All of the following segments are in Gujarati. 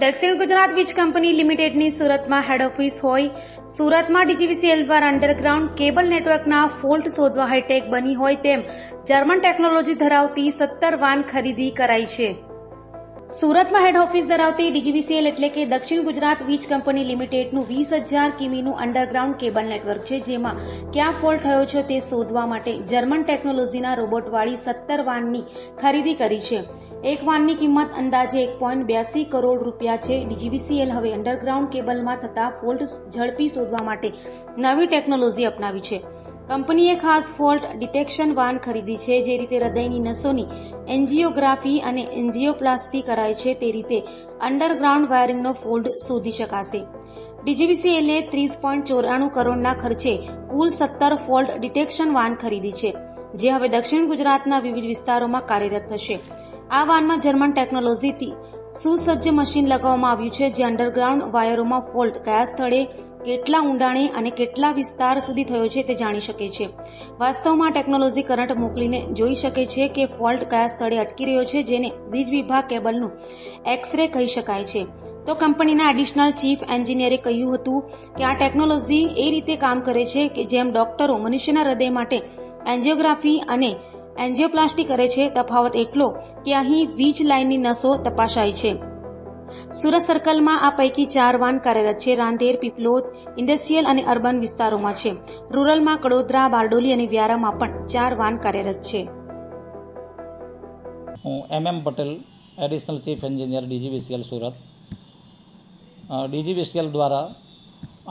દક્ષિણ ગુજરાત વીજ કંપની લિમિટેડની સુરતમાં હેડ ઓફિસ હોય. સુરતમાં ડીજીવીસીએલ દ્વારા અંડરગ્રાઉન્ડ કેબલ નેટવર્કના ફોલ્ટ શોધવા હાઈટેક બની હોય તેમ જર્મન ટેકનોલોજી ધરાવતી સત્તર વાન ખરીદી કરાઈ છે. સુરતમાં હેડ ઓફિસ ધરાવતી ડીજીવીસીએલ એટલે કે દક્ષિણ ગુજરાત વીજ કંપની લિમિટેડનું વીસ હજાર કિમીનું અંડરગ્રાઉન્ડ કેબલ નેટવર્ક છે, જેમાં ક્યાં ફોલ્ટ થયો છે તે શોધવા માટે જર્મન ટેકનોલોજીના રોબોટવાળી સત્તર વાનની ખરીદી કરી છે. એક વાનની કિંમત અંદાજે એક પોઈન્ટ બ્યાસી કરોડ રૂપિયા છે. ડીજીવીસીએલ હવે અંડરગ્રાઉન્ડ કેબલમાં થતા ફોલ્ટ ઝડપી શોધવા માટે નવી ટેકનોલોજી અપનાવી છે. કંપનીએ ખાસ ફોલ્ટ ડિટેક્શન વાન ખરીદી છે, જે રીતે હૃદયની નસોની એન્જિયોગ્રાફી અને એન્જિયોપ્લાસ્ટી કરાય છે, તે રીતે અંડરગ્રાઉન્ડ વાયરિંગનો ફોલ્ડ શોધી શકાશે. ડીજીવીસીએલે ત્રીસ પોઈન્ટ ચોરાણું કરોડના ખર્ચે કુલ સત્તર ફોલ્ટ ડિટેક્શન વાન ખરીદી છે, જે હવે દક્ષિણ ગુજરાતના વિવિધ વિસ્તારોમાં કાર્યરત થશે. આ વાનમાં જર્મન ટેકનોલોજીથી સુસજ્જ મશીન લગાવવામાં આવ્યું છે, જે અંડરગ્રાઉન્ડ વાયરોમાં ફોલ્ટ કયા સ્થળે, કેટલા ઊંડાણે અને કેટલા વિસ્તાર સુધી થયો છે તે જાણી શકે છે. વાસ્તવમાં ટેકનોલોજી કરંટ મોકલીને જોઈ શકે છે કે ફોલ્ટ કયા સ્થળે અટકી રહ્યો છે, જેને વીજ વિભાગ કેબલનું એક્સરે કહી શકાય છે. તો કંપનીના એડિશનલ ચીફ એન્જિનિયરે કહ્યું હતું કે આ ટેકનોલોજી એ રીતે કામ કરે છે કે જેમ ડોક્ટરો મનુષ્યના હૃદય માટે એન્જિયોગ્રાફી અને એન્જિયોપ્લાસ્ટી કરે છે તફાવત એટલો કે અહીં વીજ લાઇનની નસો તપાસાય છે. સુરત સર્કલમાં આ પૈકી ચાર વાન કાર્યરત છે. રાંદેર, પીપલોદ, ઇન્ડસ્ટ્રીયલ અને અર્બન વિસ્તારોમાં છે. રૂરલમાં કડોદરા, બારડોલી અને વ્યારામાં પણ ચાર વાન કાર્યરત છે. હું M M Patel, additional chief engineer DGVCL Surat. DGVCL દ્વારા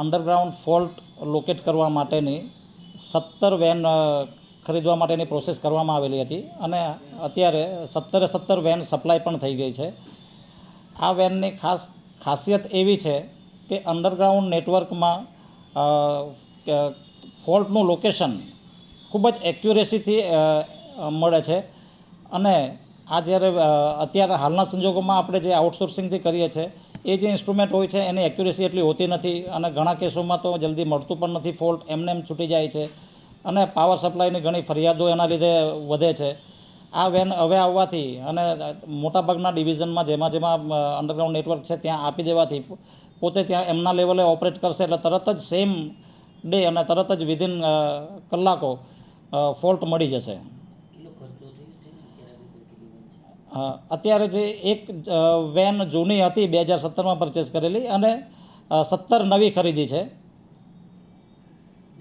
અંડરગ્રાઉન્ડ ફોલ્ટ લોકેટ કરવા માટેની સત્તર વેન ખરીદવા માટેની પ્રોસેસ કરવામાં આવેલી હતી અને અત્યારે સત્તરે સત્તર વેન સપ્લાય પણ થઈ ગઈ છે. આ વેનની ખાસ ખાસિયત એવી છે કે અંડરગ્રાઉન્ડ નેટવર્કમાં ફોલ્ટનું લોકેશન ખૂબ જ એક્યુરેસીથી મળે છે અને આ જ્યારે અત્યારે હાલના સંજોગોમાં આપણે જે આઉટસોર્સિંગથી કરીએ છીએ, એ જે ઇન્સ્ટ્રુમેન્ટ હોય છે એની એક્યુરેસી એટલી હોતી નથી અને ઘણા કેસોમાં તો જલ્દી મળતું પણ નથી, ફોલ્ટ એમને એમ છૂટી જાય છે. અને પાવર સપ્લાયની ઘણી ફરિયાદો એના લીધે વધે છે. આ વેન હવે આવવાથી અને મોટાભાગના ડિવિઝનમાં જેમાં જેમાં અંડરગ્રાઉન્ડ નેટવર્ક છે ત્યાં આપી દેવાથી પોતે ત્યાં એમના લેવલે ઓપરેટ કરશે એટલે તરત જ સેમ ડે અને તરત જ વિધિન કલાકો ફોલ્ટ મળી જશે. અત્યારે જે એક વેન જૂની હતી બે હજાર સત્તરમાં પરચેસ કરેલી અને સત્તર નવી ખરીદી છે.